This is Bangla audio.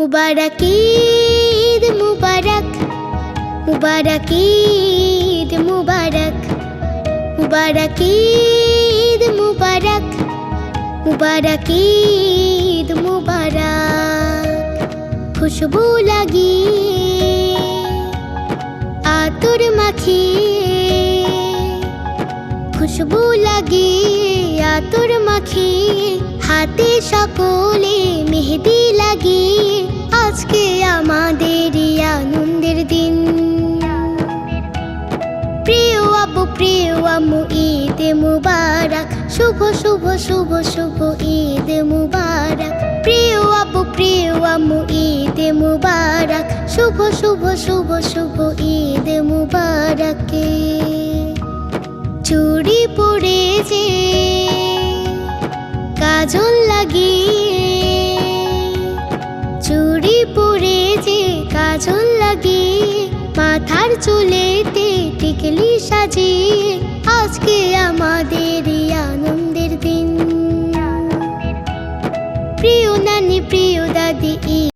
মুবারক ঈদ মুবারক মুবারক ঈদ মুবারক মুবারক ঈদ মুবারক মুবারক ঈদ মুবারক। খুশবু লাগিয়ে আতর মাখিয়ে খুশবু লাগিয়ে আতর মাখিয়ে হাতে সকলে আজকে আমাদের আনন্দের দিন। প্রিয় আবু প্রিয় আম্মু, ঈদ মুবারক। শুভ শুভ শুভ শুভ ঈদ মুবারক। প্রিয় আবু প্রিয় আম্মু, ঈদ মুবারক। শুভ শুভ শুভ শুভ ঈদ মুবারকে। চুড়ি পড়েছে, কাজল লাগিয়ে আমার চুলেতে টিকলি সাজিয়ে আজকে আমাদের আনন্দের দিন। প্রিয় নানি প্রিয় দাদি